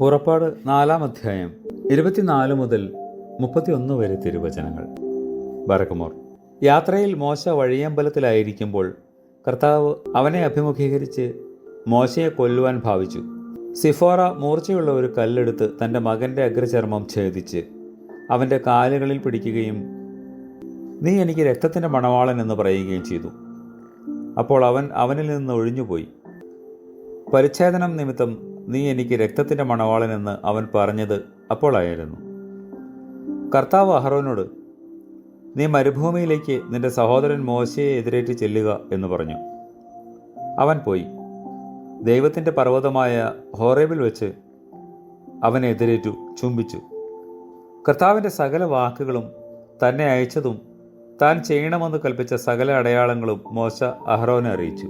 പുറപ്പാട് നാലാം അധ്യായം ഇരുപത്തിനാല് മുതൽ മുപ്പത്തിയൊന്ന് വരെ തിരുവചനങ്ങൾ. ബറക്കുമോർ യാത്രയിൽ മോശ വഴിയമ്പലത്തിലായിരിക്കുമ്പോൾ കർത്താവ് അവനെ അഭിമുഖീകരിച്ച് മോശയെ കൊല്ലുവാൻ ഭാവിച്ചു. സിഫോറ മൂർച്ചയുള്ള ഒരു കല്ലെടുത്ത് തന്റെ മകന്റെ അഗ്രചർമ്മം ഛേദിച്ച് അവന്റെ കാലുകളിൽ പിടിക്കുകയും നീ എനിക്ക് രക്തത്തിന്റെ മണവാളൻ എന്ന് പറയുകയും ചെയ്തു. അപ്പോൾ അവൻ അവനിൽ നിന്ന് ഒഴിഞ്ഞുപോയി. പരിച്ഛേദനം നിമിത്തം നീ എനിക്ക് രക്തത്തിന്റെ മണവാളനെന്ന് അവൻ പറഞ്ഞത് അപ്പോളായിരുന്നു കർത്താവ് അഹ്റോനോട് നീ മരുഭൂമിയിലേക്ക് നിന്റെ സഹോദരൻ മോശയെ എതിരേറ്റ് ചെല്ലുക എന്ന് പറഞ്ഞു. അവൻ പോയി. ദൈവത്തിന്റെ പർവതമായ ഹോറേബിൽ വെച്ച് അവനെ എതിരേറ്റു ചുംബിച്ചു. കർത്താവിന്റെ സകല വാക്കുകളും തന്നെ അയച്ചതും താൻ ചെയ്യണമെന്ന് കൽപ്പിച്ച സകല അടയാളങ്ങളും മോശ അഹ്റോനെ അറിയിച്ചു.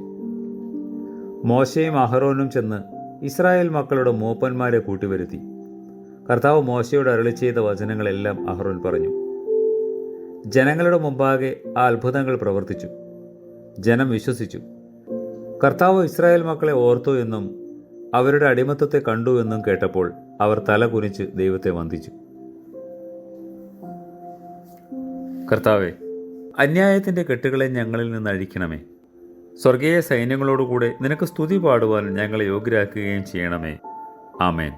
മോശയും അഹ്റോനും ചെന്ന് ഇസ്രായേൽ മക്കളുടെ മൂപ്പന്മാരെ കൂട്ടിവരുത്തി. കർത്താവ് മോശയോട് അരളി ചെയ്ത വചനങ്ങളെല്ലാം അഹ്റോൻ പറഞ്ഞു. ജനങ്ങളുടെ മുമ്പാകെ ആ അത്ഭുതങ്ങൾ പ്രവർത്തിച്ചു. ജനം വിശ്വസിച്ചു. കർത്താവ് ഇസ്രായേൽ മക്കളെ ഓർത്തു എന്നും അവരുടെ അടിമത്തത്തെ കണ്ടു എന്നും കേട്ടപ്പോൾ അവർ തല കുനിച്ച് ദൈവത്തെ വന്ദിച്ചു. കർത്താവെ അന്യായത്തിന്റെ കെട്ടുകളെ ഞങ്ങളിൽ നിന്ന് അഴിക്കണമേ. സ്വർഗീയ സൈന്യങ്ങളോടുകൂടെ നിനക്ക് സ്തുതി പാടുവാൻ ഞങ്ങളെ യോഗ്യരാക്കുകയും ചെയ്യണമേ. ആമേൻ.